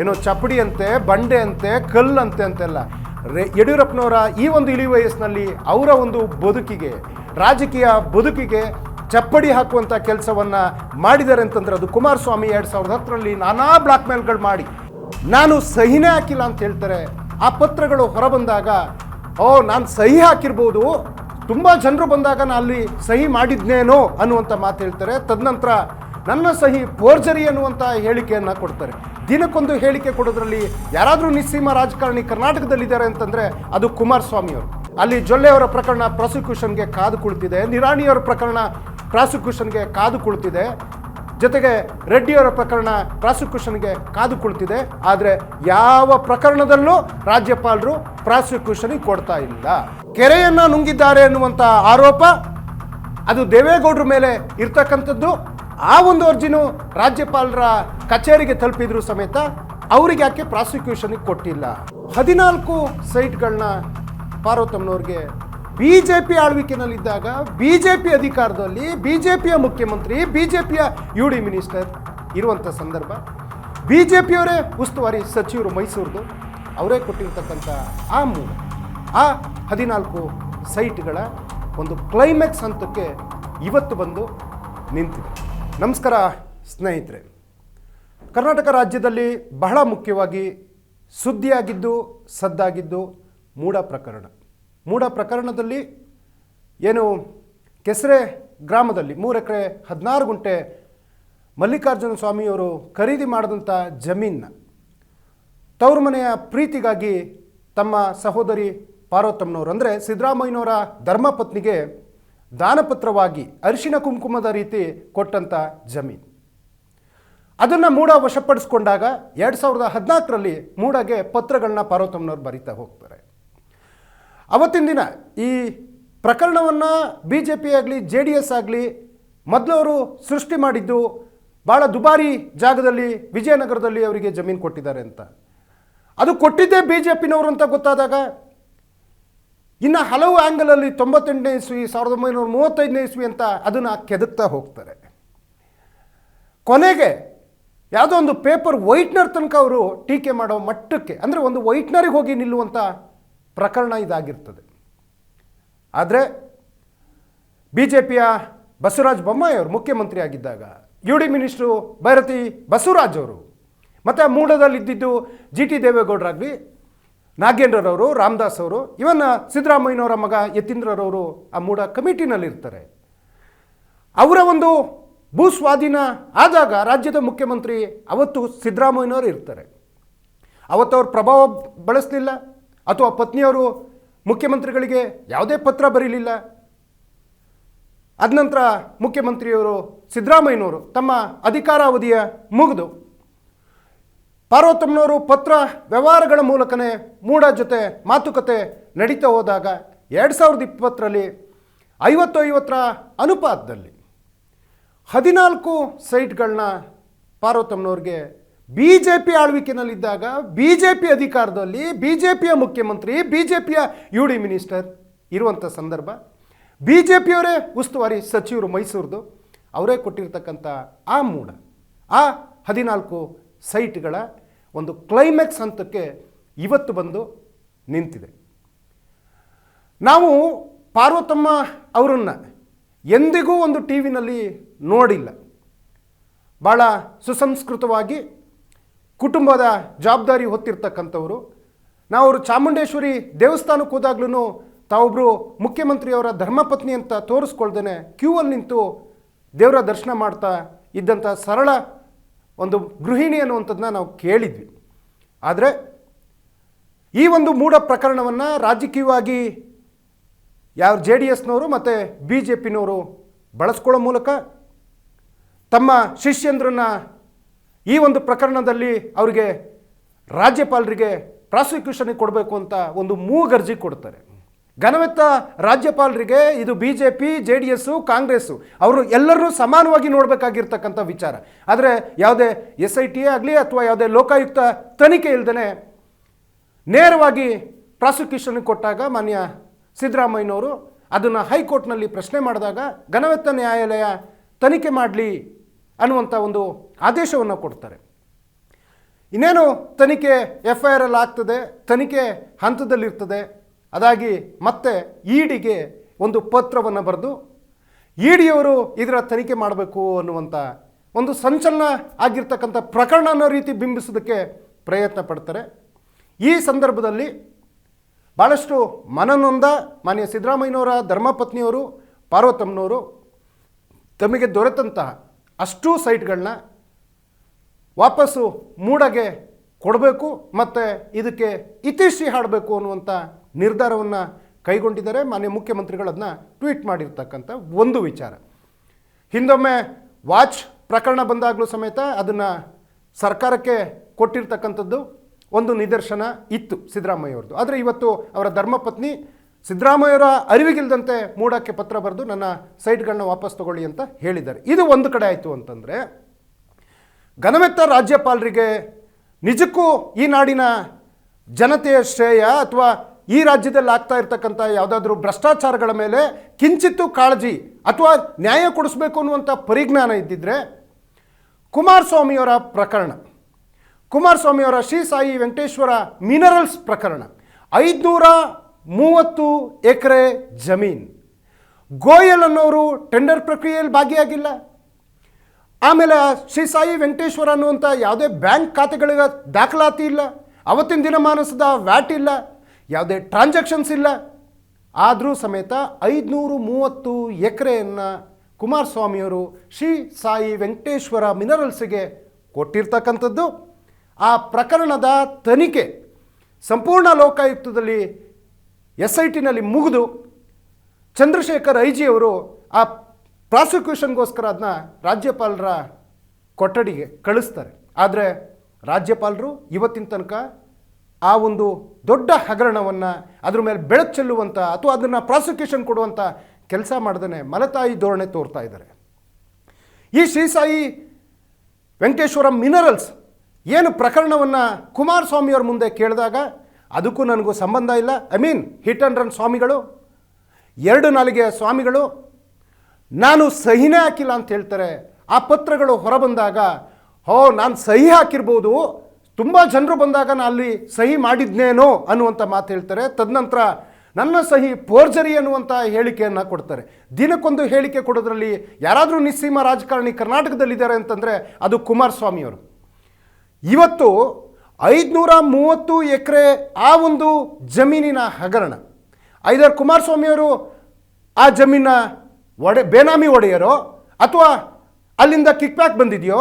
ಏನೋ ಚಪ್ಪಡಿ ಅಂತೆ, ಬಂಡೆ ಅಂತೆ ಕಲ್ಲಂತೆ ಅಂತೆಲ್ಲ. ರೇ, ಯಡಿಯೂರಪ್ಪನವರ ಈ ಒಂದು ಇಳಿ ವಯಸ್ಸಿನಲ್ಲಿ ಅವರ ಒಂದು ಬದುಕಿಗೆ, ರಾಜಕೀಯ ಬದುಕಿಗೆ ಚಪ್ಪಡಿ ಹಾಕುವಂಥ ಕೆಲಸವನ್ನು ಮಾಡಿದ್ದಾರೆ ಅಂತಂದ್ರೆ ಅದು ಕುಮಾರಸ್ವಾಮಿ ಎರಡು ಸಾವಿರದ ಹತ್ತರಲ್ಲಿ ನಾನಾ ಬ್ಲಾಕ್ ಮೇಲ್ಗಳು ಮಾಡಿ. ನಾನು ಸಹಿನೇ ಹಾಕಿಲ್ಲ ಅಂತ ಹೇಳ್ತಾರೆ. ಆ ಪತ್ರಗಳು ಹೊರಬಂದಾಗ, ಓ, ನಾನು ಸಹಿ ಹಾಕಿರ್ಬೋದು. ತುಂಬ ಜನರು ಬಂದಾಗ ನಾನು ಅಲ್ಲಿ ಸಹಿ ಮಾಡಿದ್ನೇನೋ ಅನ್ನುವಂಥ ಮಾತು ಹೇಳ್ತಾರೆ. ತದನಂತರ ನನ್ನ ಸಹಿ ಪೋರ್ಜರಿ ಅನ್ನುವಂಥ ಹೇಳಿಕೆಯನ್ನು ಕೊಡ್ತಾರೆ. ದಿನಕ್ಕೊಂದು ಹೇಳಿಕೆ ಕೊಡೋದ್ರಲ್ಲಿ ಯಾರಾದರೂ ನಿಸ್ಸೀಮ ರಾಜಕಾರಣಿ ಕರ್ನಾಟಕದಲ್ಲಿದ್ದಾರೆ ಅಂತಂದರೆ ಅದು ಕುಮಾರಸ್ವಾಮಿ ಅವರು ಅಲ್ಲಿ ಜೊಲ್ಲೆ ಅವರ ಪ್ರಕರಣ ಪ್ರಾಸಿಕ್ಯೂಷನ್ಗೆ ಕಾದು ಕುಳಿತಿದೆ, ನಿರಾಣಿಯವರ ಪ್ರಕರಣ ಪ್ರಾಸಿಕ್ಯೂಷನ್ಗೆ ಕಾದು ಕುಳಿತಿದೆ, ಜೊತೆಗೆ ರೆಡ್ಡಿಯವರ ಪ್ರಕರಣ ಪ್ರಾಸಿಕ್ಯೂಷನ್ಗೆ ಕಾದು ಕುಳಿತಿದೆ, ಆದರೆ ಯಾವ ಪ್ರಕರಣದಲ್ಲೂ ರಾಜ್ಯಪಾಲರು ಪ್ರಾಸಿಕ್ಯೂಷನ್ಗೆ ಕೊಡ್ತಾ ಇಲ್ಲ. ಕೆರೆಯನ್ನ ನುಂಗಿದ್ದಾರೆ ಅನ್ನುವಂಥ ಆರೋಪ ಅದು ದೇವೇಗೌಡರ ಮೇಲೆ ಇರ್ತಕ್ಕಂಥದ್ದು. ಆ ಒಂದು ಅರ್ಜಿನೂ ರಾಜ್ಯಪಾಲರ ಕಚೇರಿಗೆ ತಲುಪಿದ್ರು ಸಮೇತ ಅವ್ರಿಗೆ ಯಾಕೆ ಪ್ರಾಸಿಕ್ಯೂಷನ್ಗೆ ಕೊಟ್ಟಿಲ್ಲ? ಹದಿನಾಲ್ಕು ಸೈಟ್ಗಳನ್ನ ಪಾರ್ವತಮ್ಮನವ್ರಿಗೆ ಬಿ ಜೆ ಪಿ ಆಳ್ವಿಕೆನಲ್ಲಿದ್ದಾಗ ಬಿ ಜೆ ಪಿ ಅಧಿಕಾರದಲ್ಲಿ ಬಿ ಜೆ ಪಿಯ ಮುಖ್ಯಮಂತ್ರಿ ಬಿ ಜೆ ಪಿಯ ಯು ಡಿ ಮಿನಿಸ್ಟರ್ ಇರುವಂಥ ಸಂದರ್ಭ ಬಿ ಜೆ ಪಿಯವರೇ ಉಸ್ತುವಾರಿ ಸಚಿವರು ಮೈಸೂರದು, ಅವರೇ ಕೊಟ್ಟಿರ್ತಕ್ಕಂಥ ಆ ಮೂಲ, ಆ ಹದಿನಾಲ್ಕು ಸೈಟ್ಗಳ ಒಂದು ಕ್ಲೈಮ್ಯಾಕ್ಸ್ ಹಂತಕ್ಕೆ ಇವತ್ತು ಬಂದು ನಿಂತಿದೆ. ನಮಸ್ಕಾರ, ಸ್ನೇಹಿತರೆ. ಕರ್ನಾಟಕ ರಾಜ್ಯದಲ್ಲಿ ಬಹಳ ಮುಖ್ಯವಾಗಿ ಸುದ್ದಿಯಾಗಿದ್ದು, ಸದ್ದಾಗಿದ್ದು ಮೂಡ ಪ್ರಕರಣ. ಮೂಡ ಪ್ರಕರಣದಲ್ಲಿ ಏನು ಕೆಸರೆ ಗ್ರಾಮದಲ್ಲಿ ಮೂರು ಎಕರೆ ಹದಿನಾರು ಗುಂಟೆ ಮಲ್ಲಿಕಾರ್ಜುನ ಸ್ವಾಮಿಯವರು ಖರೀದಿ ಮಾಡಿದಂಥ ಜಮೀನ ತವರು ಮನೆಯ ಪ್ರೀತಿಗಾಗಿ ತಮ್ಮ ಸಹೋದರಿ ಪಾರ್ವತಮ್ಮನವರು, ಅಂದರೆ ಸಿದ್ದರಾಮಯ್ಯನವರ ಧರ್ಮಪತ್ನಿಗೆ ದಾನಪತ್ರವಾಗಿ ಅರಿಶಿನ ಕುಂಕುಮದ ರೀತಿ ಕೊಟ್ಟಂಥ ಜಮೀನು. ಅದನ್ನು ಮೂಡ ವಶಪಡಿಸ್ಕೊಂಡಾಗ ಎರಡು ಸಾವಿರದ ಹದಿನಾಲ್ಕರಲ್ಲಿ ಮೂಡಗೆ ಪತ್ರಗಳನ್ನ ಪಾರ್ವತಮ್ಮನವ್ರು ಬರಿತಾ ಹೋಗ್ತಾರೆ. ಅವತ್ತಿನ ದಿನ ಈ ಪ್ರಕರಣವನ್ನು ಬಿ ಜೆ ಪಿ ಆಗಲಿ ಜೆ ಡಿ ಎಸ್ ಆಗಲಿ ಮೊದಲವರು ಸೃಷ್ಟಿ ಮಾಡಿದ್ದು ಭಾಳ ದುಬಾರಿ ಜಾಗದಲ್ಲಿ, ವಿಜಯನಗರದಲ್ಲಿ ಅವರಿಗೆ ಜಮೀನು ಕೊಟ್ಟಿದ್ದಾರೆ ಅಂತ. ಅದು ಕೊಟ್ಟಿದ್ದೇ ಬಿ ಜೆ ಪಿನವರು ಅಂತ ಗೊತ್ತಾದಾಗ ಇನ್ನು ಹಲವು ಆ್ಯಂಗಲಲ್ಲಿ ತೊಂಬತ್ತೆಂಟನೇ ಇಸ್ವಿ, ಸಾವಿರದ ಒಂಬೈನೂರ ಮೂವತ್ತೈದನೇ ಇಸ್ವಿ ಅಂತ ಅದನ್ನು ಕೆದಕ್ತಾ ಹೋಗ್ತಾರೆ. ಕೊನೆಗೆ ಯಾವುದೋ ಒಂದು ಪೇಪರ್ ವೈಟ್ನರ್ ತನಕ ಅವರು ಟೀಕೆ ಮಾಡೋ ಮಟ್ಟಕ್ಕೆ, ಅಂದರೆ ಒಂದು ವೈಟ್ನರಿಗೆ ಹೋಗಿ ನಿಲ್ಲುವಂಥ ಪ್ರಕರಣ ಇದಾಗಿರ್ತದೆ. ಆದರೆ ಬಿ ಜೆ ಪಿಯ ಬಸವರಾಜ ಬೊಮ್ಮಾಯಿ ಅವರು ಮುಖ್ಯಮಂತ್ರಿ ಆಗಿದ್ದಾಗ U D minister Byrathi Basavaraj ಅವರು, ಮತ್ತು ಮೂಡದಲ್ಲಿದ್ದಿದ್ದು ಜಿ ಟಿ ದೇವೇಗೌಡರಾಗಲಿ ನಾಗೇಂದ್ರರವರು, ರಾಮದಾಸ್ ಅವರು, ಇವನ್ನ ಸಿದ್ದರಾಮಯ್ಯನವರ ಮಗ ಯತೀಂದ್ರರವರು ಆ ಮೂಡ ಕಮಿಟಿನಲ್ಲಿರ್ತಾರೆ. ಅವರ ಒಂದು ಭೂ ಸ್ವಾಧೀನ ಆದಾಗ ರಾಜ್ಯದ ಮುಖ್ಯಮಂತ್ರಿ ಅವತ್ತು ಸಿದ್ದರಾಮಯ್ಯನವರು ಇರ್ತಾರೆ. ಅವತ್ತು ಅವ್ರ ಪ್ರಭಾವ ಬಳಸಲಿಲ್ಲ, ಅಥವಾ ಪತ್ನಿಯವರು ಮುಖ್ಯಮಂತ್ರಿಗಳಿಗೆ ಯಾವುದೇ ಪತ್ರ ಬರೀಲಿಲ್ಲ. ಅದ ನಂತರ ಮುಖ್ಯಮಂತ್ರಿಯವರು ಸಿದ್ದರಾಮಯ್ಯನವರು ತಮ್ಮ ಅಧಿಕಾರಾವಧಿಯ ಮುಗಿದು ಪಾರ್ವತಮ್ಮನವರು ಪತ್ರ ವ್ಯವಹಾರಗಳ ಮೂಲಕನೇ ಮೂಡ ಜೊತೆ ಮಾತುಕತೆ ನಡೀತಾ ಹೋದಾಗ ಎರಡು ಸಾವಿರದ ಇಪ್ಪತ್ತರಲ್ಲಿ ಐವತ್ತು ಐವತ್ತರ ಅನುಪಾತದಲ್ಲಿ ಹದಿನಾಲ್ಕು ಸೈಟ್ಗಳನ್ನ ಪಾರ್ವತಮ್ಮನವ್ರಿಗೆ ಬಿ ಜೆ ಪಿ ಆಳ್ವಿಕೆಯಲ್ಲಿದ್ದಾಗ ಬಿ ಜೆ ಪಿ ಅಧಿಕಾರದಲ್ಲಿ ಬಿ ಜೆ ಪಿಯ ಮುಖ್ಯಮಂತ್ರಿ ಬಿ ಜೆ ಪಿಯ ಯು ಡಿ ಮಿನಿಸ್ಟರ್ ಇರುವಂಥ ಸಂದರ್ಭ. ಬಿ ಜೆ ಪಿಯವರೇ ಉಸ್ತುವಾರಿ ಸಚಿವರು ಮೈಸೂರದು. ಅವರೇ ಕೊಟ್ಟಿರ್ತಕ್ಕಂಥ ಆ ಮೂಡ ಆ ಹದಿನಾಲ್ಕು ಸೈಟ್ಗಳ ಒಂದು ಕ್ಲೈಮ್ಯಾಕ್ಸ್ ಹಂತಕ್ಕೆ ಇವತ್ತು ಬಂದು ನಿಂತಿದೆ. ನಾವು ಪಾರ್ವತಮ್ಮ ಅವರನ್ನು ಎಂದಿಗೂ ಒಂದು ಟಿ ವಿನಲ್ಲಿ ನೋಡಿಲ್ಲ. ಭಾಳ ಸುಸಂಸ್ಕೃತವಾಗಿ ಕುಟುಂಬದ ಜವಾಬ್ದಾರಿ ಹೊತ್ತಿರ್ತಕ್ಕಂಥವರು. ನಾವು ಅವರು ಚಾಮುಂಡೇಶ್ವರಿ ದೇವಸ್ಥಾನಕ್ಕೆ ಹೋದಾಗ್ಲೂ ತಾವೊಬ್ಬರು ಮುಖ್ಯಮಂತ್ರಿಯವರ ಧರ್ಮಪತ್ನಿ ಅಂತ ತೋರಿಸ್ಕೊಳ್ದೇ ಕ್ಯೂ ಅಲ್ಲಿ ನಿಂತು ದೇವರ ದರ್ಶನ ಮಾಡ್ತಾ ಇದ್ದಂಥ ಸರಳ ಒಂದು ಗೃಹಿಣಿ ಅನ್ನುವಂಥದ್ದನ್ನ ನಾವು ಕೇಳಿದ್ವಿ. ಆದರೆ ಈ ಒಂದು ಮೂಢ ಪ್ರಕರಣವನ್ನು ರಾಜಕೀಯವಾಗಿ ಯಾವ ಜೆ ಡಿ ಎಸ್ನವರು ಮತ್ತು ಬಿ ಜೆ ಪಿನವರು ಬಳಸ್ಕೊಳ್ಳೋ ಮೂಲಕ ತಮ್ಮ ಶಿಷ್ಯಂದ್ರನ್ನ ಈ ಒಂದು ಪ್ರಕರಣದಲ್ಲಿ ಅವರಿಗೆ ರಾಜ್ಯಪಾಲರಿಗೆ ಪ್ರಾಸಿಕ್ಯೂಷನ್ಗೆ ಕೊಡಬೇಕು ಅಂತ ಒಂದು ಮೂಗರ್ಜಿ ಕೊಡ್ತಾರೆ. ಘನವೆತ್ತ ರಾಜ್ಯಪಾಲರಿಗೆ ಇದು B J P J D S Congress ಅವರು ಎಲ್ಲರೂ ಸಮಾನವಾಗಿ ನೋಡಬೇಕಾಗಿರ್ತಕ್ಕಂಥ ವಿಚಾರ. ಆದರೆ ಯಾವುದೇ ಎಸ್ ಐ ಟಿ ಆಗಲಿ ಅಥವಾ ಯಾವುದೇ ಲೋಕಾಯುಕ್ತ ತನಿಖೆ ಇಲ್ಲದೇ ನೇರವಾಗಿ ಪ್ರಾಸಿಕ್ಯೂಷನ್ಗೆ ಕೊಟ್ಟಾಗ ಮಾನ್ಯ ಸಿದ್ದರಾಮಯ್ಯನವರು ಅದನ್ನು ಹೈಕೋರ್ಟ್ನಲ್ಲಿ ಪ್ರಶ್ನೆ ಮಾಡಿದಾಗ ಘನವೆತ್ತ ನ್ಯಾಯಾಲಯ ತನಿಖೆ ಮಾಡಲಿ ಅನ್ನುವಂಥ ಒಂದು ಆದೇಶವನ್ನು ಕೊಡ್ತಾರೆ. ಇನ್ನೇನು ತನಿಖೆ ಎಫ್ ಐ ಆರ್ ಅಲ್ಲಿ ಆಗ್ತದೆ, ತನಿಖೆ ಹಂತದಲ್ಲಿರ್ತದೆ ಅದಾಗಿ ಮತ್ತೆ ಇಡಿಗೆ ಒಂದು ಪತ್ರವನ್ನು ಬರೆದು ಇಡಿಯವರು ಇದರ ತನಿಖೆ ಮಾಡಬೇಕು ಅನ್ನುವಂಥ ಒಂದು ಸಂಚಲನ ಆಗಿರ್ತಕ್ಕಂಥ ಪ್ರಕರಣ ಅನ್ನೋ ರೀತಿ ಬಿಂಬಿಸೋದಕ್ಕೆ ಪ್ರಯತ್ನ ಪಡ್ತಾರೆ. ಈ ಸಂದರ್ಭದಲ್ಲಿ ಭಾಳಷ್ಟು ಮನನೊಂದ ಮಾನ್ಯ ಸಿದ್ದರಾಮಯ್ಯನವರ ಧರ್ಮಪತ್ನಿಯವರು, ಪಾರ್ವತಮ್ಮನವರು ತಮಗೆ ದೊರೆತಂತಹ ಅಷ್ಟೂ ಸೈಟ್ಗಳನ್ನ ವಾಪಸ್ಸು ಮೂಡಗೆ ಕೊಡಬೇಕು ಮತ್ತು ಇದಕ್ಕೆ ಇತಿಶ್ರೀ ಹಾಡಬೇಕು ಅನ್ನುವಂಥ ನಿರ್ಧಾರವನ್ನು ಕೈಗೊಂಡಿದ್ದಾರೆ ಮಾನ್ಯ ಮುಖ್ಯಮಂತ್ರಿಗಳು ಅದನ್ನ ಟ್ವೀಟ್ ಮಾಡಿರ್ತಕ್ಕಂಥ ಒಂದು ವಿಚಾರ. ಹಿಂದೊಮ್ಮೆ ವಾಚ್ ಪ್ರಕರಣ ಬಂದಾಗಲೂ ಸಮೇತ ಅದನ್ನು ಸರ್ಕಾರಕ್ಕೆ ಕೊಟ್ಟಿರ್ತಕ್ಕಂಥದ್ದು ಒಂದು ನಿದರ್ಶನ ಇತ್ತು ಸಿದ್ದರಾಮಯ್ಯವ್ರದ್ದು. ಆದರೆ ಇವತ್ತು ಅವರ ಧರ್ಮಪತ್ನಿ ಸಿದ್ದರಾಮಯ್ಯವರ ಅರಿವಿಗಿಲ್ದಂತೆ ಮೂಡಕ್ಕೆ ಪತ್ರ ಬರೆದು ನನ್ನ ಸೈಟ್ಗಳನ್ನ ವಾಪಸ್ ತಗೊಳ್ಳಿ ಅಂತ ಹೇಳಿದ್ದಾರೆ. ಇದು ಒಂದು ಕಡೆ ಆಯಿತು ಅಂತಂದರೆ ಘನವೆತ್ತ ರಾಜ್ಯಪಾಲರಿಗೆ ನಿಜಕ್ಕೂ ಈ ನಾಡಿನ ಜನತೆಯ ಶ್ರೇಯ ಅಥವಾ ಈ ರಾಜ್ಯದಲ್ಲಿ ಆಗ್ತಾ ಇರ್ತಕ್ಕಂಥ ಯಾವುದಾದ್ರೂ ಭ್ರಷ್ಟಾಚಾರಗಳ ಮೇಲೆ ಕಿಂಚಿತ್ತು ಕಾಳಜಿ ಅಥವಾ ನ್ಯಾಯ ಕೊಡಿಸ್ಬೇಕು ಅನ್ನುವಂಥ ಪರಿಜ್ಞಾನ ಇದ್ದಿದ್ರೆ ಕುಮಾರಸ್ವಾಮಿಯವರ ಪ್ರಕರಣ. ಕುಮಾರಸ್ವಾಮಿಯವರ ಶ್ರೀ ಸಾಯಿ ವೆಂಕಟೇಶ್ವರ ಮಿನರಲ್ಸ್ ಪ್ರಕರಣ. ಐದುನೂರ ಮೂವತ್ತು ಎಕರೆ ಜಮೀನ್. ಗೋಯಲ್ ಅನ್ನೋರು ಟೆಂಡರ್ ಪ್ರಕ್ರಿಯೆಯಲ್ಲಿ ಭಾಗಿಯಾಗಿಲ್ಲ. ಆಮೇಲೆ ಶ್ರೀ ಸಾಯಿ ವೆಂಕಟೇಶ್ವರ ಅನ್ನುವಂಥ ಯಾವುದೇ ಬ್ಯಾಂಕ್ ಖಾತೆಗಳಿಗೆ ದಾಖಲಾತಿ ಇಲ್ಲ. ಅವತ್ತಿನ ದಿನಮಾನಸದ ವ್ಯಾಟ್ ಇಲ್ಲ. ಯಾವುದೇ ಟ್ರಾನ್ಸಾಕ್ಷನ್ಸ್ ಇಲ್ಲ. ಆದರೂ ಸಮೇತ ಐದುನೂರು ಮೂವತ್ತು ಎಕರೆಯನ್ನು ಕುಮಾರಸ್ವಾಮಿಯವರು ಶ್ರೀ ಸಾಯಿ ವೆಂಕಟೇಶ್ವರ ಮಿನರಲ್ಸ್ಗೆ ಕೊಟ್ಟಿರ್ತಕ್ಕಂಥದ್ದು. ಆ ಪ್ರಕರಣದ ತನಿಖೆ ಸಂಪೂರ್ಣ ಲೋಕಾಯುಕ್ತದಲ್ಲಿ ಎಸ್ ಐ ಟಿನಲ್ಲಿ ಮುಗಿದು ಚಂದ್ರಶೇಖರ್ ಐಜಿ ಅವರು ಆ ಪ್ರಾಸಿಕ್ಯೂಷನ್ಗೋಸ್ಕರ ಅದನ್ನ ರಾಜ್ಯಪಾಲರ ಕೊಠಡಿಗೆ ಕಳಿಸ್ತಾರೆ. ಆದರೆ ರಾಜ್ಯಪಾಲರು ಇವತ್ತಿನ ತನಕ ಆ ಒಂದು ದೊಡ್ಡ ಹಗರಣವನ್ನು ಅದ್ರ ಮೇಲೆ ಬೆಳಕು ಚೆಲ್ಲುವಂಥ ಅಥವಾ ಅದನ್ನು ಪ್ರಾಸಿಕ್ಯೂಷನ್ ಕೊಡುವಂಥ ಕೆಲಸ ಮಾಡ್ದೇ ಮಲತಾಯಿ ಧೋರಣೆ ತೋರ್ತಾ ಇದ್ದಾರೆ. ಈ ಶ್ರೀಸಾಯಿ ವೆಂಕಟೇಶ್ವರ ಮಿನರಲ್ಸ್ ಏನು ಪ್ರಕರಣವನ್ನು ಕುಮಾರಸ್ವಾಮಿಯವ್ರ ಮುಂದೆ ಕೇಳಿದಾಗ ಅದಕ್ಕೂ ನನಗೂ ಸಂಬಂಧ ಇಲ್ಲ. I mean hit and run ಸ್ವಾಮಿಗಳು, ಎರಡು ನಾಲಿಗೆ ಸ್ವಾಮಿಗಳು ನಾನು ಸಹಿನೇ ಹಾಕಿಲ್ಲ ಅಂತ ಹೇಳ್ತಾರೆ. ಆ ಪತ್ರಗಳು ಹೊರಬಂದಾಗ, ಹೋ, ನಾನು ಸಹಿ ಹಾಕಿರ್ಬೋದು, ತುಂಬ ಜನರು ಬಂದಾಗ ನಾನು ಅಲ್ಲಿ ಸಹಿ ಮಾಡಿದ್ನೇನೋ ಅನ್ನುವಂಥ ಮಾತು ಹೇಳ್ತಾರೆ. ತದನಂತರ ನನ್ನ ಸಹಿ ಪೋರ್ಜರಿ ಅನ್ನುವಂಥ ಹೇಳಿಕೆಯನ್ನು ಕೊಡ್ತಾರೆ. ದಿನಕ್ಕೊಂದು ಹೇಳಿಕೆ ಕೊಡೋದ್ರಲ್ಲಿ ಯಾರಾದರೂ ನಿಸ್ಸೀಮ ರಾಜಕಾರಣಿ ಕರ್ನಾಟಕದಲ್ಲಿದ್ದಾರೆ ಅಂತಂದರೆ ಅದು ಕುಮಾರಸ್ವಾಮಿಯವರು ಇವತ್ತು ಐದುನೂರ ಮೂವತ್ತು ಎಕರೆ ಆ ಒಂದು ಜಮೀನಿನ ಹಗರಣ. ಐದರ್ ಕುಮಾರಸ್ವಾಮಿಯವರು ಆ ಜಮೀನ ಒಡೆ ಬೇನಾಮಿ ಒಡೆಯರೋ ಅಥವಾ ಅಲ್ಲಿಂದ ಕಿಕ್ ಬ್ಯಾಕ್ ಬಂದಿದೆಯೋ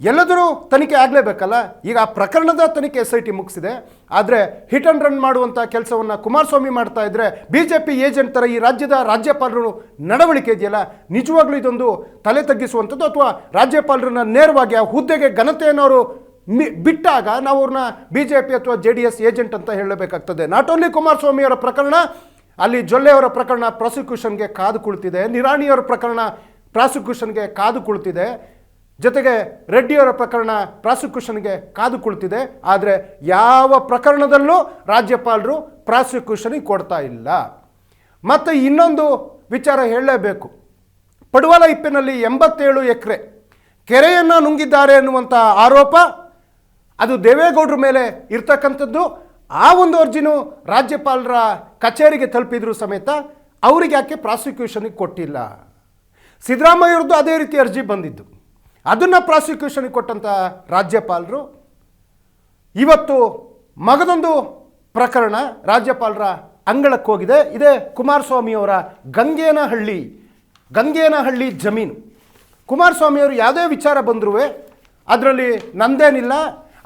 ಎಲ್ಲದರೂ ತನಿಖೆ ಆಗಲೇಬೇಕಲ್ಲ? ಈಗ ಆ ಪ್ರಕರಣದ ತನಿಖೆ ಎಸ್ ಐ ಟಿ ಮುಗಿಸಿದೆ. ಆದರೆ ಹಿಟ್ ಆ್ಯಂಡ್ ರನ್ ಮಾಡುವಂಥ ಕೆಲಸವನ್ನು ಕುಮಾರಸ್ವಾಮಿ ಮಾಡ್ತಾ ಇದ್ದರೆ ಬಿ ಜೆ ಪಿ ಏಜೆಂಟ್ ಥರ ಈ ರಾಜ್ಯದ ರಾಜ್ಯಪಾಲರು ನಡವಳಿಕೆ ಇದೆಯಲ್ಲ? ನಿಜವಾಗ್ಲೂ ಇದೊಂದು ತಲೆ ತಗ್ಗಿಸುವಂಥದ್ದು ಅಥವಾ ರಾಜ್ಯಪಾಲರನ್ನ ನೇರವಾಗಿ ಆ ಹುದ್ದೆಗೆ ಘನತೆಯನ್ನು ಅವರು ಮಿ, ಬಿಟ್ಟಾಗ ನಾವು ಅವ್ರನ್ನ ಬಿ ಜೆ ಪಿ ಅಥವಾ ಜೆ ಡಿ ಎಸ್ ಏಜೆಂಟ್ ಅಂತ ಹೇಳಬೇಕಾಗ್ತದೆ. ನಾಟ್ ಓನ್ಲಿ ಕುಮಾರಸ್ವಾಮಿಯವರ ಪ್ರಕರಣ ಅಲ್ಲಿ ಜೊಲ್ಲೆಯವರ ಪ್ರಕರಣ ಪ್ರಾಸಿಕ್ಯೂಷನ್ಗೆ ಕಾದು ಕುಳಿತಿದೆ, ನಿರಾಣಿಯವರ ಪ್ರಕರಣ ಪ್ರಾಸಿಕ್ಯೂಷನ್ಗೆ ಕಾದು ಕುಳಿತಿದೆ, ಜೊತೆಗೆ ರೆಡ್ಡಿಯವರ ಪ್ರಕರಣ ಪ್ರಾಸಿಕ್ಯೂಷನ್ಗೆ ಕಾದು ಕುಳಿತಿದೆ, ಆದರೆ ಯಾವ ಪ್ರಕರಣದಲ್ಲೂ ರಾಜ್ಯಪಾಲರು ಪ್ರಾಸಿಕ್ಯೂಷನಿಗೆ ಕೊಡ್ತಾ ಇಲ್ಲ. ಮತ್ತು ಇನ್ನೊಂದು ವಿಚಾರ ಹೇಳಲೇಬೇಕು. ಪಡುವಲ ಇಪ್ಪಿನಲ್ಲಿ ಎಂಬತ್ತೇಳು ಎಕರೆ ಕೆರೆಯನ್ನು ನುಂಗಿದ್ದಾರೆ ಎನ್ನುವಂಥ ಆರೋಪ, ಅದು ದೇವೇಗೌಡರ ಮೇಲೆ ಇರ್ತಕ್ಕಂಥದ್ದು. ಆ ಒಂದು ಅರ್ಜಿನೂ ರಾಜ್ಯಪಾಲರ ಕಚೇರಿಗೆ ತಲುಪಿದ್ರು ಸಮೇತ ಅವ್ರಿಗೆ ಯಾಕೆ ಪ್ರಾಸಿಕ್ಯೂಷನಿಗೆ ಕೊಟ್ಟಿಲ್ಲ? ಸಿದ್ದರಾಮಯ್ಯವ್ರದ್ದು ಅದೇ ರೀತಿ ಅರ್ಜಿ ಬಂದಿದ್ದು. ಅದನ್ನು ಪ್ರಾಸಿಕ್ಯೂಷನಿಗೆ ಕೊಟ್ಟಂಥ ರಾಜ್ಯಪಾಲರು ಇವತ್ತು ಮಗದೊಂದು ಪ್ರಕರಣ ರಾಜ್ಯಪಾಲರ ಅಂಗಳಕ್ಕೆ ಹೋಗಿದೆ. ಇದೇ ಕುಮಾರಸ್ವಾಮಿಯವರ ಗಂಗೇನಹಳ್ಳಿ ಗಂಗೇನಹಳ್ಳಿ ಜಮೀನು. ಕುಮಾರಸ್ವಾಮಿಯವರು ಯಾವುದೇ ವಿಚಾರ ಬಂದರೂ ಅದರಲ್ಲಿ ನಂದೇನಿಲ್ಲ.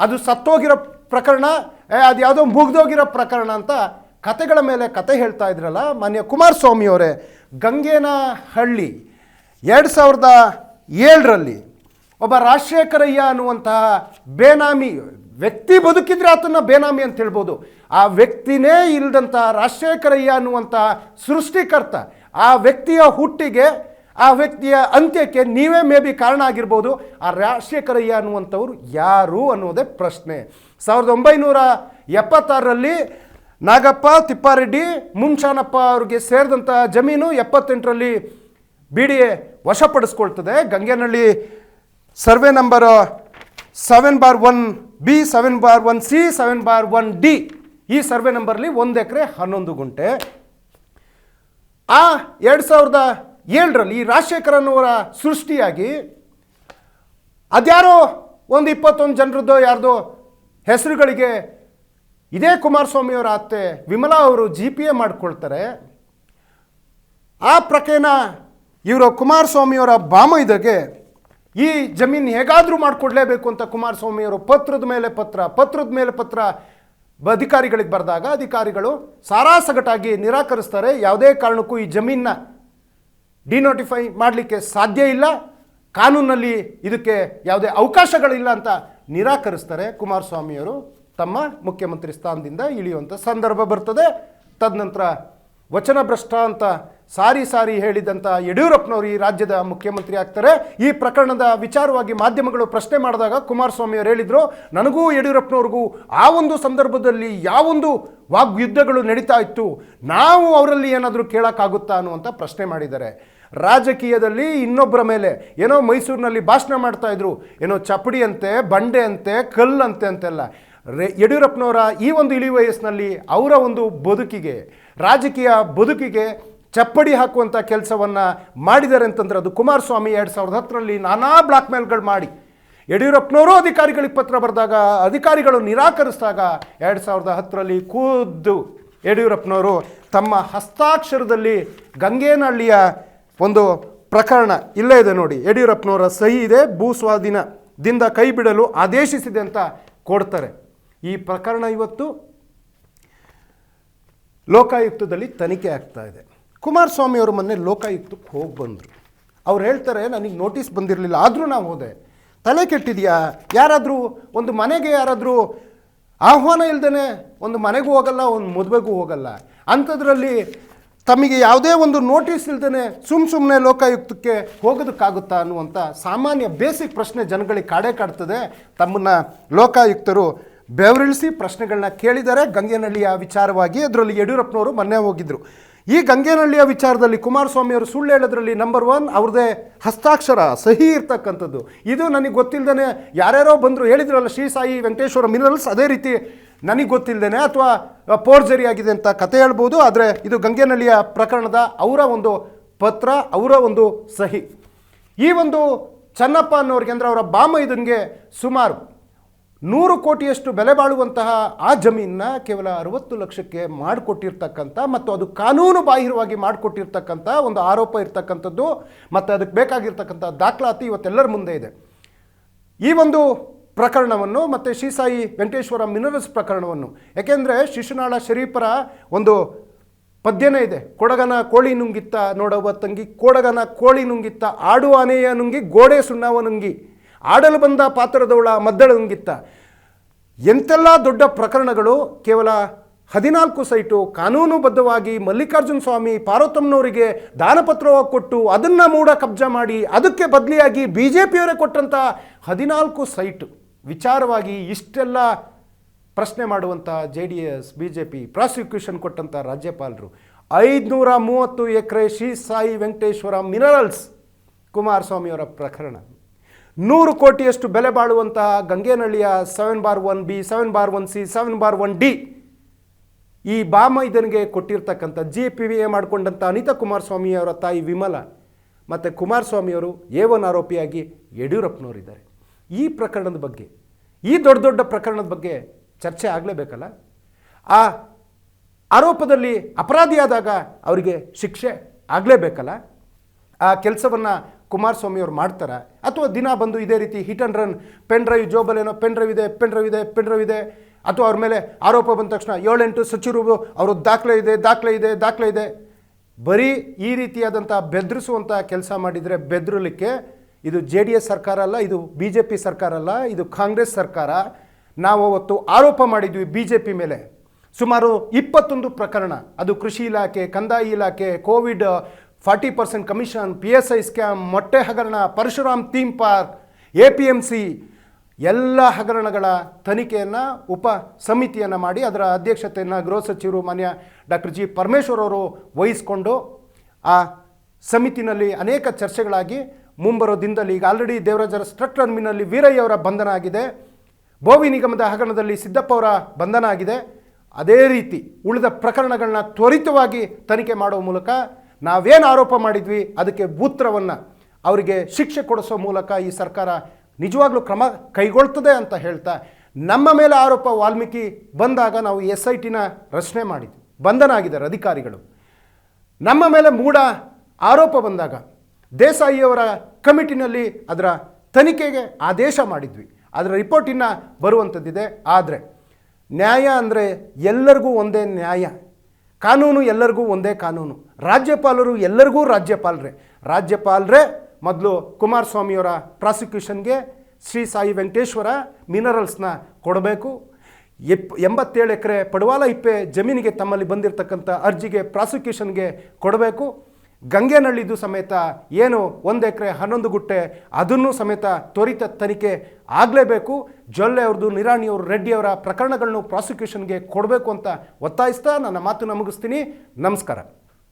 ಅದು ಸತ್ತೋಗಿರೋ ಪ್ರಕರಣ. ಏ, ಅದು ಯಾವುದೋ ಮುಗ್ದೋಗಿರೋ ಪ್ರಕರಣ ಅಂತ ಕತೆಗಳ ಮೇಲೆ ಕತೆ ಹೇಳ್ತಾ ಇದ್ರಲ್ಲ ಮಾನ್ಯ ಕುಮಾರಸ್ವಾಮಿಯವರೇ ಗಂಗೇನಹಳ್ಳಿ ಎರಡು ಸಾವಿರದ ಏಳರಲ್ಲಿ ಒಬ್ಬ ರಾಜಶೇಖರಯ್ಯ ಅನ್ನುವಂತಹ ಬೇನಾಮಿ ವ್ಯಕ್ತಿ ಬದುಕಿದ್ರೆ ಆತನ ಬೇನಾಮಿ ಅಂತ ಹೇಳ್ಬೋದು. ಆ ವ್ಯಕ್ತಿನೇ ಇಲ್ಲದಂಥ ರಾಜಶೇಖರಯ್ಯ ಅನ್ನುವಂಥ ಸೃಷ್ಟಿಕರ್ತ ಆ ವ್ಯಕ್ತಿಯ ಹುಟ್ಟಿಗೆ ಆ ವ್ಯಕ್ತಿಯ ಅಂತ್ಯಕ್ಕೆ ನೀವೇ ಮೇ ಬಿ ಕಾರಣ ಆಗಿರ್ಬೋದು. ಆ ರಾಜಶೇಖರಯ್ಯ ಅನ್ನುವಂಥವ್ರು ಯಾರು ಅನ್ನೋದೇ ಪ್ರಶ್ನೆ. ಸಾವಿರದ ಒಂಬೈನೂರ ಎಪ್ಪತ್ತಾರರಲ್ಲಿ ನಾಗಪ್ಪ, ತಿಪ್ಪಾರೆಡ್ಡಿ, ಮುಂಚಾನಪ್ಪ ಅವ್ರಿಗೆ ಸೇರಿದಂಥ ಜಮೀನು ಎಪ್ಪತ್ತೆಂಟರಲ್ಲಿ B D A ವಶಪಡಿಸ್ಕೊಳ್ತದೆ. Gangenahalli survey number seven bar one B, seven bar one C, seven bar one D ಈ ಸರ್ವೆ ನಂಬರ್ಲಿ ಒಂದು ಎಕರೆ ಹನ್ನೊಂದು ಗುಂಟೆ. ಆ ಎರಡು ಸಾವಿರದ ಏಳರಲ್ಲಿ ರಾಜಶೇಖರ್ ರಾಜಶೇಖರನವರ ಸೃಷ್ಟಿಯಾಗಿ ಅದ್ಯಾರೋ ಒಂದು ಇಪ್ಪತ್ತೊಂದು ಜನರದ್ದು ಯಾರ್ದೋ ಹೆಸರುಗಳಿಗೆ ಇದೇ ಕುಮಾರಸ್ವಾಮಿಯವರ ಅತ್ತೆ ವಿಮಲಾ ಅವರು ಜಿ ಪಿ ಎ ಮಾಡ್ಕೊಳ್ತಾರೆ. ಆ ಪ್ರಕರಣ ಇವರು ಕುಮಾರಸ್ವಾಮಿಯವರ ಬಾಮೈದಗೆ ಈ ಜಮೀನು ಹೇಗಾದರೂ ಮಾಡಿಕೊಡ್ಲೇಬೇಕು ಅಂತ ಕುಮಾರಸ್ವಾಮಿಯವರು ಪತ್ರದ ಮೇಲೆ ಪತ್ರ, ಪತ್ರದ ಮೇಲೆ ಪತ್ರ ಅಧಿಕಾರಿಗಳಿಗೆ ಬರೆದಾಗ ಅಧಿಕಾರಿಗಳು ಸಾರಾಸಗಟಾಗಿ ನಿರಾಕರಿಸ್ತಾರೆ. ಯಾವುದೇ ಕಾರಣಕ್ಕೂ ಈ ಜಮೀನನ್ನ ಡಿನೋಟಿಫೈ ಮಾಡಲಿಕ್ಕೆ ಸಾಧ್ಯ ಇಲ್ಲ. ಕಾನೂನಲ್ಲಿ ಇದಕ್ಕೆ ಯಾವುದೇ ಅವಕಾಶಗಳಿಲ್ಲ ಅಂತ ನಿರಾಕರಿಸ್ತಾರೆ ಕುಮಾರಸ್ವಾಮಿಯವರು. ತಮ್ಮ ಮುಖ್ಯಮಂತ್ರಿ ಸ್ಥಾನದಿಂದ ಇಳಿಯುವಂಥ ಸಂದರ್ಭ ಬರ್ತದೆ. ತದನಂತರ ವಚನಭ್ರಷ್ಟ ಅಂತ ಸಾರಿ ಸಾರಿ ಹೇಳಿದಂಥ ಯಡಿಯೂರಪ್ಪನವರು ಈ ರಾಜ್ಯದ ಮುಖ್ಯಮಂತ್ರಿ ಆಗ್ತಾರೆ. ಈ ಪ್ರಕರಣದ ವಿಚಾರವಾಗಿ ಮಾಧ್ಯಮಗಳು ಪ್ರಶ್ನೆ ಮಾಡಿದಾಗ ಕುಮಾರಸ್ವಾಮಿಯವರು ಹೇಳಿದರು, ನನಗೂ ಯಡಿಯೂರಪ್ಪನವ್ರಿಗೂ ಆ ಒಂದು ಸಂದರ್ಭದಲ್ಲಿ ಯಾವೊಂದು ವಾಗ್ಯುದ್ಧಗಳು ನಡೀತಾ ಇತ್ತು, ನಾವು ಅವರಲ್ಲಿ ಏನಾದರೂ ಕೇಳೋಕ್ಕಾಗುತ್ತಾ? ಅನ್ನುವಂಥ ಪ್ರಶ್ನೆ ಮಾಡಿದ್ದಾರೆ. ರಾಜಕೀಯದಲ್ಲಿ ಇನ್ನೊಬ್ಬರ ಮೇಲೆ ಏನೋ ಮೈಸೂರಿನಲ್ಲಿ ಭಾಷಣ ಮಾಡ್ತಾ ಇದ್ರು, ಏನೋ ಚಪ್ಪಡಿ ಅಂತೆ, ಬಂಡೆ ಅಂತೆ ಕಲ್ಲಂತೆ ಅಂತೆಲ್ಲ. ರೇ, ಯಡಿಯೂರಪ್ಪನವರ ಈ ಒಂದು ಇಳಿ ವಯಸ್ಸಿನಲ್ಲಿ ಅವರ ಒಂದು ಬದುಕಿಗೆ, ರಾಜಕೀಯ ಬದುಕಿಗೆ ಚಪ್ಪಡಿ ಹಾಕುವಂಥ ಕೆಲಸವನ್ನು ಮಾಡಿದ್ದಾರೆ ಅಂತಂದ್ರೆ ಅದು ಕುಮಾರಸ್ವಾಮಿ ಎರಡು ಸಾವಿರದ ಹತ್ತರಲ್ಲಿ ನಾನಾ ಬ್ಲಾಕ್ ಮೇಲ್ಗಳು ಮಾಡಿ. ಯಡಿಯೂರಪ್ಪನವರು ಅಧಿಕಾರಿಗಳಿಗೆ ಪತ್ರ ಬರೆದಾಗ ಅಧಿಕಾರಿಗಳು ನಿರಾಕರಿಸಿದಾಗ ಎರಡು ಸಾವಿರದ ಹತ್ತರಲ್ಲಿ ಖುದ್ದು ಯಡಿಯೂರಪ್ಪನವರು ತಮ್ಮ ಹಸ್ತಾಕ್ಷರದಲ್ಲಿ ಗಂಗೇನಹಳ್ಳಿಯ ಒಂದು ಪ್ರಕರಣ ಇಲ್ಲೇ ಇದೆ ನೋಡಿ. ಯಡಿಯೂರಪ್ಪನವರ ಸಹಿ ಇದೆ ಭೂ ಸ್ವಾಧೀನದಿಂದ ಕೈ ಬಿಡಲು ಆದೇಶಿಸಿದೆ ಅಂತ ಕೊಡ್ತಾರೆ. ಈ ಪ್ರಕರಣ ಇವತ್ತು ಲೋಕಾಯುಕ್ತದಲ್ಲಿ ತನಿಖೆ ಆಗ್ತಾ ಇದೆ. ಕುಮಾರಸ್ವಾಮಿ ಅವರು ಮೊನ್ನೆ ಲೋಕಾಯುಕ್ತಕ್ಕೆ ಹೋಗಿ ಬಂದರು. ಅವ್ರು ಹೇಳ್ತಾರೆ, ನನಗೆ ನೋಟಿಸ್ ಬಂದಿರಲಿಲ್ಲ, ಆದರೂ ನಾವು ಹೋದೆ. ತಲೆ ಕೆಟ್ಟಿದೆಯಾ? ಯಾರಾದರೂ ಒಂದು ಮನೆಗೆ ಯಾರಾದರೂ ಆಹ್ವಾನ ಇಲ್ದೇ ಒಂದು ಮನೆಗೂ ಹೋಗಲ್ಲ, ಒಂದು ಮದುವೆಗೂ ಹೋಗಲ್ಲ. ಅಂಥದ್ರಲ್ಲಿ ತಮಗೆ ಯಾವುದೇ ಒಂದು ನೋಟಿಸ್ ಇಲ್ದೇ ಸುಮ್ಮ ಸುಮ್ಮನೆ ಲೋಕಾಯುಕ್ತಕ್ಕೆ ಹೋಗೋದಕ್ಕಾಗುತ್ತಾ ಅನ್ನುವಂಥ ಸಾಮಾನ್ಯ ಬೇಸಿಕ್ ಪ್ರಶ್ನೆ ಜನಗಳಿಗೆ ಕಾಡೆ ಕಾಡ್ತದೆ. ತಮ್ಮನ್ನು ಲೋಕಾಯುಕ್ತರು ಬೆವರಿಳಿಸಿ ಪ್ರಶ್ನೆಗಳನ್ನ ಕೇಳಿದ್ದಾರೆ ಗಂಗೇನಹಳ್ಳಿಯ ವಿಚಾರವಾಗಿ ಅದರಲ್ಲಿ ಯಡಿಯೂರಪ್ಪನವರು ಮೊನ್ನೆ ಹೋಗಿದ್ದರು ಈ ಗಂಗೇನಹಳ್ಳಿಯ ವಿಚಾರದಲ್ಲಿ ಕುಮಾರಸ್ವಾಮಿ ಅವರು ಸುಳ್ಳು ಹೇಳೋದ್ರಲ್ಲಿ ನಂಬರ್ ಒನ್ ಅವ್ರದೇ ಹಸ್ತಾಕ್ಷರ ಸಹಿ ಇರ್ತಕ್ಕಂಥದ್ದು. ಇದು ನನಗೆ ಗೊತ್ತಿಲ್ಲದೇ ಯಾರ್ಯಾರೋ ಬಂದರು ಹೇಳಿದ್ರಲ್ಲ ಶ್ರೀ ಸಾಯಿ ವೆಂಕಟೇಶ್ವರ ಮಿನರಲ್ಸ್ ಅದೇ ರೀತಿ ನನಗೆ ಗೊತ್ತಿಲ್ಲದೇನೆ ಅಥವಾ ಪೋರ್ಜರಿ ಆಗಿದೆ ಅಂತ ಕತೆ ಹೇಳ್ಬೋದು, ಆದರೆ ಇದು ಗಂಗೆನಳ್ಳಿಯ ಪ್ರಕರಣದ ಅವರ ಒಂದು ಪತ್ರ, ಅವರ ಒಂದು ಸಹಿ. ಈ ಒಂದು ಚನ್ನಪ್ಪ ಅನ್ನೋರಿಗೆ ಅಂದರೆ ಅವರ ಬಾಮ ಇದನ್ಗೆ ಸುಮಾರು ನೂರು ಕೋಟಿಯಷ್ಟು ಬೆಲೆ ಬಾಳುವಂತಹ ಆ ಜಮೀನನ್ನ ಕೇವಲ ಅರವತ್ತು ಲಕ್ಷಕ್ಕೆ ಮಾಡಿಕೊಟ್ಟಿರ್ತಕ್ಕಂಥ ಮತ್ತು ಅದು ಕಾನೂನು ಬಾಹಿರವಾಗಿ ಮಾಡಿಕೊಟ್ಟಿರ್ತಕ್ಕಂಥ ಒಂದು ಆರೋಪ ಇರ್ತಕ್ಕಂಥದ್ದು, ಮತ್ತು ಅದಕ್ಕೆ ಬೇಕಾಗಿರ್ತಕ್ಕಂಥ ದಾಖಲಾತಿ ಇವತ್ತೆಲ್ಲರ ಮುಂದೆ ಇದೆ. ಈ ಒಂದು ಪ್ರಕರಣವನ್ನು ಮತ್ತು ಶ್ರೀಸಾಯಿ ವೆಂಕಟೇಶ್ವರ ಮಿನರಲ್ಸ್ ಪ್ರಕರಣವನ್ನು. ಯಾಕೆಂದರೆ ಶಿಶುನಾಳ ಶರೀಫರ ಒಂದು ಪದ್ಯನೇ ಇದೆ. ಕೊಡಗನ ಕೋಳಿ ನುಂಗಿತ್ತ ನೋಡವ ತಂಗಿ, ಕೊಡಗನ ಕೋಳಿ ನುಂಗಿತ್ತ ಆಡು ಆನೆಯ ನುಂಗಿ, ಗೋಡೆ ಸುಣ್ಣವ ನುಂಗಿ, ಆಡಲು ಬಂದ ಪಾತ್ರದವಳ ಮದ್ದಳ ನುಂಗಿತ್ತ. ಎಂತೆಲ್ಲ ದೊಡ್ಡ ಪ್ರಕರಣಗಳು, ಕೇವಲ ಹದಿನಾಲ್ಕು ಸೈಟು ಕಾನೂನುಬದ್ಧವಾಗಿ ಮಲ್ಲಿಕಾರ್ಜುನ ಸ್ವಾಮಿ ಪಾರ್ವತಮ್ಮನವರಿಗೆ ದಾನಪತ್ರ ಕೊಟ್ಟು ಅದನ್ನು ಮೂಡ ಕಬ್ಜಾ ಮಾಡಿ, ಅದಕ್ಕೆ ಬದಲಿಯಾಗಿ ಬಿ ಜೆ ಪಿಯವರೇ ಕೊಟ್ಟಂಥ ಹದಿನಾಲ್ಕು ಸೈಟು. ವಿಚಾರವಾಗಿ ಇಷ್ಟೆಲ್ಲ ಪ್ರಶ್ನೆ ಮಾಡುವಂಥ J D S B J P prosecution ಕೊಟ್ಟಂಥ ರಾಜ್ಯಪಾಲರು. ಐದುನೂರ ಮೂವತ್ತು ಎಕರೆ ಶ್ರೀ ಸಾಯಿ ವೆಂಕಟೇಶ್ವರ ಮಿನರಲ್ಸ್ ಕುಮಾರಸ್ವಾಮಿಯವರ ಪ್ರಕರಣ. ನೂರು ಕೋಟಿಯಷ್ಟು ಬೆಲೆ ಬಾಳುವಂತಹ ಗಂಗೇನಹಳ್ಳಿಯ seven bar one B seven bar one C seven bar one D ಈ ಬಾಮೈದನಿಗೆ ಕೊಟ್ಟಿರ್ತಕ್ಕಂಥ ಜಿ ಪಿ ವಿ ಎ ಮಾಡಿಕೊಂಡಂಥ ಅನಿತಾ ಕುಮಾರಸ್ವಾಮಿಯವರ ತಾಯಿ ವಿಮಲ ಮತ್ತು ಕುಮಾರಸ್ವಾಮಿಯವರು ಎ ಒನ್ ಆರೋಪಿಯಾಗಿ ಯಡಿಯೂರಪ್ಪನವರಿದ್ದಾರೆ. ಈ ಪ್ರಕರಣದ ಬಗ್ಗೆ, ಈ ದೊಡ್ಡ ದೊಡ್ಡ ಪ್ರಕರಣದ ಬಗ್ಗೆ ಚರ್ಚೆ ಆಗಲೇಬೇಕಲ್ಲ? ಆ ಆರೋಪದಲ್ಲಿ ಅಪರಾಧಿಯಾದಾಗ ಅವರಿಗೆ ಶಿಕ್ಷೆ ಆಗಲೇಬೇಕಲ್ಲ? ಆ ಕೆಲಸವನ್ನು ಕುಮಾರಸ್ವಾಮಿಯವರು ಮಾಡ್ತಾರೆ? ಅಥವಾ ದಿನ ಬಂದು ಇದೇ ರೀತಿ hit and run pen drive ಜೋಬಲ್ ಏನೋ ಪೆನ್ ಡ್ರೈವ್ ಇದೆ ಪೆನ್ ಡ್ರೈವ್ ಇದೆ ಪೆನ್ ಡ್ರೈವ್ ಇದೆ, ಅಥವಾ ಅವ್ರ ಮೇಲೆ ಆರೋಪ ಬಂದ ತಕ್ಷಣ ಏಳೆಂಟು ಸಚಿವರು ಅವರು ದಾಖಲೆ ಇದೆ ದಾಖಲೆ ಇದೆ ದಾಖಲೆ ಇದೆ. ಬರೀ ಈ ರೀತಿಯಾದಂಥ ಬೆದರಿಸುವಂಥ ಕೆಲಸ ಮಾಡಿದರೆ ಬೆದರಲಿಕ್ಕೆ ಇದು ಜೆ ಡಿ ಎಸ್ ಸರ್ಕಾರ ಅಲ್ಲ, ಇದು ಬಿ ಜೆ ಪಿ ಸರ್ಕಾರ ಅಲ್ಲ, ಇದು ಕಾಂಗ್ರೆಸ್ ಸರ್ಕಾರ. ನಾವು ಅವತ್ತು ಆರೋಪ ಮಾಡಿದ್ವಿ ಬಿ ಜೆ ಪಿ ಮೇಲೆ. ಸುಮಾರು ಇಪ್ಪತ್ತೊಂದು ಪ್ರಕರಣ. ಅದು ಕೃಷಿ ಇಲಾಖೆ, ಕಂದಾಯ ಇಲಾಖೆ, Covid forty percent commission, P S I scam, ಮೊಟ್ಟೆ ಹಗರಣ, Parashuram theme park, A P M C ಎಲ್ಲ ಹಗರಣಗಳ ತನಿಖೆಯನ್ನು, ಉಪ ಸಮಿತಿಯನ್ನು ಮಾಡಿ ಅದರ ಅಧ್ಯಕ್ಷತೆಯನ್ನು ಗೃಹ ಸಚಿವರು ಮಾನ್ಯ ಡಾಕ್ಟರ್ ಜಿ ಪರಮೇಶ್ವರ್ ಅವರು ವಹಿಸಿಕೊಂಡು ಆ ಸಮಿತಿನಲ್ಲಿ ಅನೇಕ ಚರ್ಚೆಗಳಾಗಿ ಮುಂಬರೋ ದಿನದಲ್ಲಿ ಈಗ ಆಲ್ರೆಡಿ ದೇವರಾಜರ ಸ್ಟ್ರಕ್ ಟರ್ಮಿನಲ್ಲಿ ವೀರಯ್ಯ ಅವರ ಬಂಧನ ಆಗಿದೆ. ಬೋವಿ ನಿಗಮದ ಹಗರಣದಲ್ಲಿ ಸಿದ್ದಪ್ಪ ಅವರ ಬಂಧನ ಆಗಿದೆ. ಅದೇ ರೀತಿ ಉಳಿದ ಪ್ರಕರಣಗಳನ್ನ ತ್ವರಿತವಾಗಿ ತನಿಖೆ ಮಾಡುವ ಮೂಲಕ ನಾವೇನು ಆರೋಪ ಮಾಡಿದ್ವಿ, ಅದಕ್ಕೆ ಉತ್ತರವನ್ನು ಅವರಿಗೆ ಶಿಕ್ಷೆ ಕೊಡಿಸೋ ಮೂಲಕ ಈ ಸರ್ಕಾರ ನಿಜವಾಗ್ಲೂ ಕ್ರಮ ಕೈಗೊಳ್ತದೆ ಅಂತ ಹೇಳ್ತಾ, ನಮ್ಮ ಮೇಲೆ ಆರೋಪ ವಾಲ್ಮೀಕಿ ಬಂದಾಗ ನಾವು ಎಸ್ ಐ ಟಿನ ರಚನೆ ಮಾಡಿದ್ವಿ. ಬಂಧನ ಆಗಿದ್ದಾರೆ ಅಧಿಕಾರಿಗಳು. ನಮ್ಮ ಮೇಲೆ ಮೂಢ ಆರೋಪ ಬಂದಾಗ ದೇಸಾಯಿಯವರ ಕಮಿಟಿನಲ್ಲಿ ಅದರ ತನಿಖೆಗೆ ಆದೇಶ ಮಾಡಿದ್ವಿ. ಅದರ ರಿಪೋರ್ಟ್ ಇನ್ನು ಬರುವಂಥದ್ದಿದೆ. ಆದರೆ ನ್ಯಾಯ ಅಂದರೆ ಎಲ್ಲರಿಗೂ ಒಂದೇ ನ್ಯಾಯ. ಕಾನೂನು ಎಲ್ಲರಿಗೂ ಒಂದೇ ಕಾನೂನು. ರಾಜ್ಯಪಾಲರು ಎಲ್ಲರಿಗೂ ರಾಜ್ಯಪಾಲರೇ. ರಾಜ್ಯಪಾಲರೇ ಮೊದಲು ಕುಮಾರಸ್ವಾಮಿಯವರ ಪ್ರಾಸಿಕ್ಯೂಷನ್ಗೆ ಶ್ರೀ ಸಾಯಿ ವೆಂಕಟೇಶ್ವರ ಮಿನರಲ್ಸ್ನ ಕೊಡಬೇಕು. ಎಪ್, ಎಂಬತ್ತೇಳು ಎಕರೆ ಪಡವಾಲ ಇಪ್ಪೆ ಜಮೀನಿಗೆ ತಮ್ಮಲ್ಲಿ ಬಂದಿರತಕ್ಕಂಥ ಅರ್ಜಿಗೆ ಪ್ರಾಸಿಕ್ಯೂಷನ್ಗೆ ಕೊಡಬೇಕು. ಗಂಗೆನಳ್ಳಿದು ಸಮೇತ ಏನು ಒಂದು ಎಕರೆ ಹನ್ನೊಂದು ಗುಟ್ಟೆ, ಅದನ್ನು ಸಮೇತ ತ್ವರಿತ ತನಿಖೆ ಆಗಲೇಬೇಕು. ಜೊಲ್ಲೆ ಅವ್ರದ್ದು ನಿರಾಣಿಯವರು ರೆಡ್ಡಿಯವರ ಪ್ರಕರಣಗಳನ್ನು ಪ್ರಾಸಿಕ್ಯೂಷನ್ಗೆ ಕೊಡಬೇಕು ಅಂತ ಒತ್ತಾಯಿಸ್ತಾ ನನ್ನ ಮಾತನ್ನು ಮುಗಿಸ್ತೀನಿ ನಮಸ್ಕಾರ.